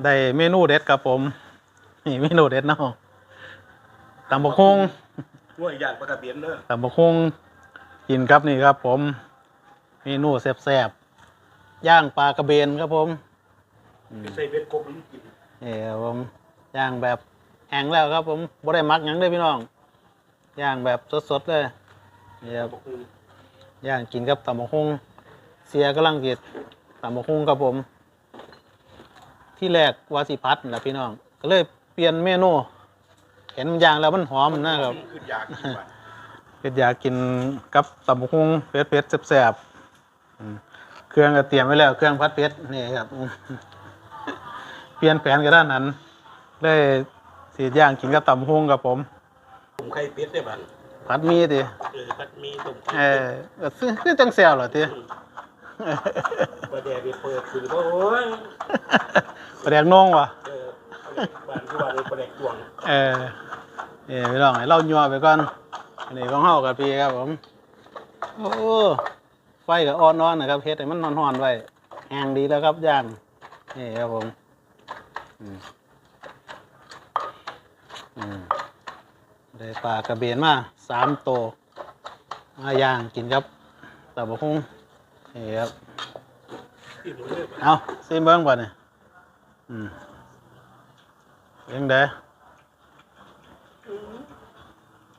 ได้เมนูเด็ดครับผม นี่เมนูเด็ดเนาะตำบกฮงว่าอยากปลากระเบียนเด้อตำบกฮงกินครับนี่ครับผม เมนูแซ่บๆย่างปลากระเบนครับผมอืมใส่เบ็ดกบมันกินนี่ครับผมย่างแบบแห้งแล้วครับผมบ่ได้มักหยังเลยพี่น้องย่างแบบสดๆเลยนี่ครับบอกคือย่างกินกับตำบักหุ่งเสียกำลังกินตำบักหุ่งครับผม ที่แรกวาสิพัดนะพี่น้อง ก็เลยเปลี่ยนเมนู เห็นมันย่างแล้วมันหอมนะครับคืออยากกินว่ะเป็ดอยากกินกับตำบักหุ่งเผ็ดเผ็ดๆแซ่บๆอืมเครื่องก็เตรียมไว้แล้ว เครื่องพัดเผ็ดนี่ครับอืมเปลี่ยนแผนกันด้านนั้นเลยสีย่างกินกับตำบักหุ่งครับผมต้มไข่เป็ดได้บ้างผัดหมีติเออพัดมีต้มเออก็ซื้อคือจังแซวเหรอติปลาแดดไปเปิดคือโอ้ยประแดกนงวะเออบ้านที่ว่าเลยปลาแดกตวงเออเออพี่น้องให้เรายัวไปก่อนอันนี้ของเฮากับพี่ครับผมโอ้ไฟกับอ่อนๆนะครับเฮ็ดให้มันนอนๆไว้แห้งดีแล้วครับย่างนี่ครับผมอืมอืมได้ปลากระเบนมาสามตัวมาย่างกินครับตะบกหุ่งนี่ครับที่ผมเลือกเอาซิมเบิ้งก่อนนี่อืม ยังได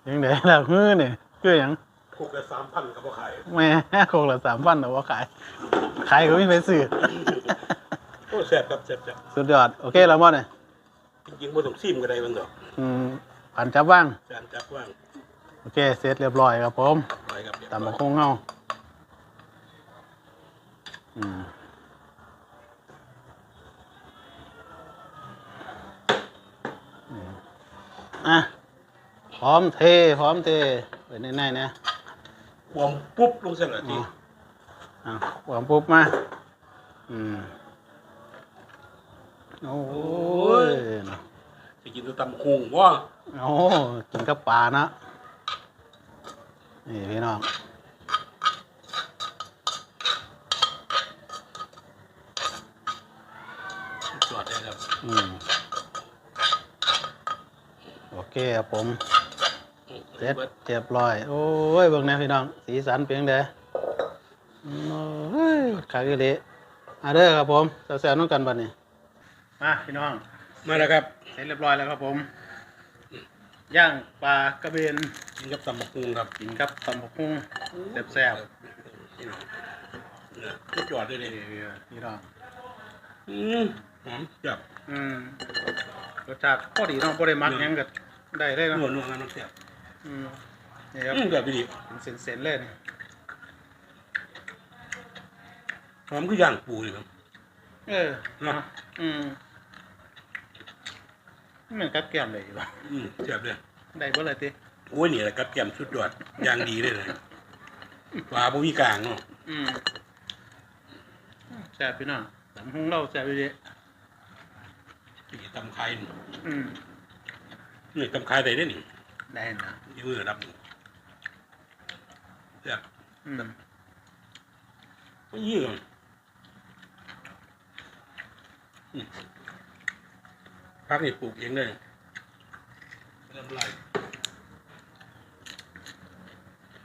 ยังไดหลักมือนี่คือหยังพวกละสามพันกับพ่อขายแม่โคกละสามพันแต่ว่าขาย ขายก็ไม่ไปซื้อโอ้แซ่บครับแซ่บจับสุดยอด โอเคแล้วมั้เนี่ยจริงๆบ่ต้องซิมก็ได้เบางดอกอืมผ่านจับว่างจานจับว่าง โอเค เสร็จเรียบร้อยครับผมไปครับเดี๋ยวตำมะคงเงาอืมอืม อะพร้อมเทพร้อมเทไว้ในในๆนะบวมปุ๊บลงเส้นละทีอะหวามปุ๊บมา อืมโอ้ยจะกินตัวตำคงว่าโอ้กินกับปลานะนี่พี่น้องจอดได้ครับอืมโอ เคครับผมเสร็จเรียบร้อย โอ้ยเบิ่งแหนะพี่น้อง สีสันเพียงใดโอ้ยขายกิเลอะเด้อครับผมแซวๆน้องกันบัดนี้ มาพี่น้อง มาแล้วครับ เสร็จเรียบร้อยแล้วครับผม ย่างปลากระเบนกินกับตำบักหุ่งครับกินกับตำบักหุ่งแซ่บเนี่ยไม่จอดได้เลยๆพี่น้อง อืมหอมจับอืมรสชาติพอดีเนาะบ่ได้มักหยังก็ ได้เลยนัเนาะวนัวน้ำเสียบอืมนี่ครับอืมแบบดีเป็นเส้นๆเลยนี่หอมคือย่างปูเลยครับเออเนาะอืมนี่มันกับแก้มเลยอยู่บ่อืมเสียบเลยได้บ่เลยติโอ้ยนี่แหละกับแกมสุดยอดอย่างดีเลยนะปลาบ่มีกลางเนาะอืมแซ่บพี่น้องตำหุ่งเราแซ่บอยู่ดินี่ตำไข่นี่อืม นี่ตำไข่ได้เด้อนี่ได้นะอยืมือรับนี่เสียบอืมมันยืมอืมพักนี่ปลูกเองเลยเริ่มไล่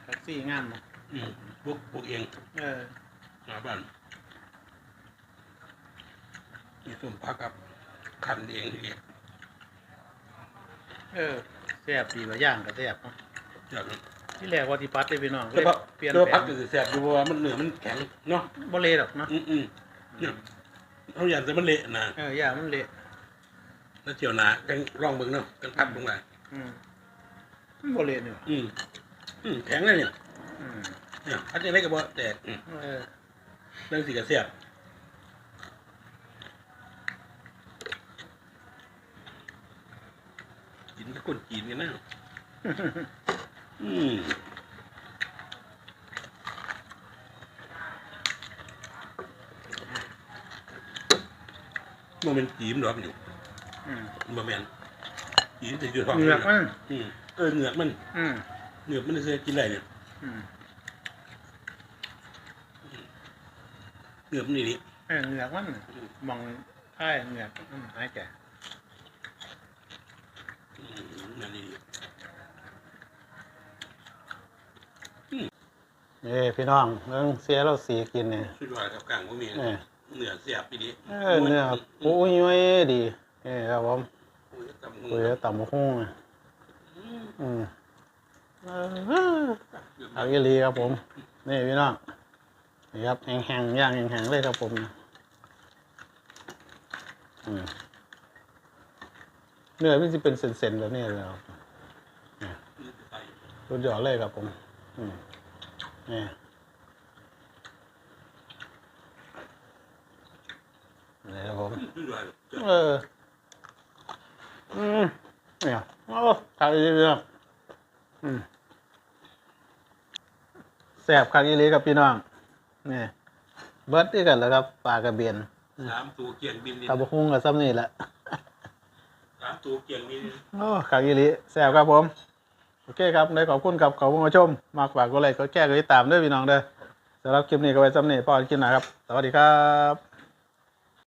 แท็กซี่งามนะอืมปลูกปลูกเอง เออหาบ้านมีส้มพักกับคันเองเอง เออแซ่บดีกว่าย่างก็แซ่บเนาะจากนั้นที่แรกว่าที่ปัดเลยพี่น้องแต่ว่าเปลี่ยนแต่ว่าแปลพักงก็สิแสบอยู่เพราะว่ามันเหนือมันแข็งเนาะบ่เละหรอกเนาะอืมอืมเนี่ยเขาอยากจะมันเละนะเออย่างมันเละแล้วเจียวหนากันร่องเบิ่งเนาะกันพัดลงไปอืมมันบ่เละนี่หว่าอืมอืมแข็งเลยเนี่ยอืมเนี่ยพัดยังไงก็บ่แตกอืมเออเรื่องสีกระเสียบกินกับ คนจีนกันนะอืมโมเมนจีมหรอกนี่อืมโมเมนจีมจะอยู่ท้องเหงือกมันอืมเออเหงือกมันอืมเหงือกมันจะกินอะไรเนี่ยอืมเหงือกมันนี่นี่เออเหงือกมันมองค่ายเหงือกน้ำหายแก่ อืมนั่นนี่ เอ้พี่น้องเรื่องเสียเราสีกินเนี่ยสุดยอดครับกลางพวกนี้เออเนื้อเสียบปีนี้เออเนื้อปูย้อยดีเอ้ครับผมตำหูคุยแล้วต่ำหุ้งนะอืมเออเอาอีหลีครับผม นี่พี่น้องนี่ครับแห้งๆย่างแห้งๆเลยครับผมอืมเนื้อมันจะเป็นเส้นๆแบบนี้เลยครับ รุดยอดเลยครับผมอืมนี่นี่ครับผมสุดยอดเอออืมเนี่ยโอ้ขายดีเลยอืมแสบคักอีหลีกับพี่น้องนี่เบิร์ดด้วยกันแล้วครับปลากระเบียนสามตัวเกียงบินนี่ตาบกหุ้งกับซ้ำนี่แหละสามตัวเกียงบินโอ้คักอีหลีแสบครับผม โอเคครับในขอบคุณกับขอบคุณผู้ชม มากฝากกดไลค์กดแก้กดติดตามด้วยพี่น้องเด้อสำหรับคลิปนี้ก็ไว้สำเนี่พอกินคลิปหน้าครับ สวัสดีครับ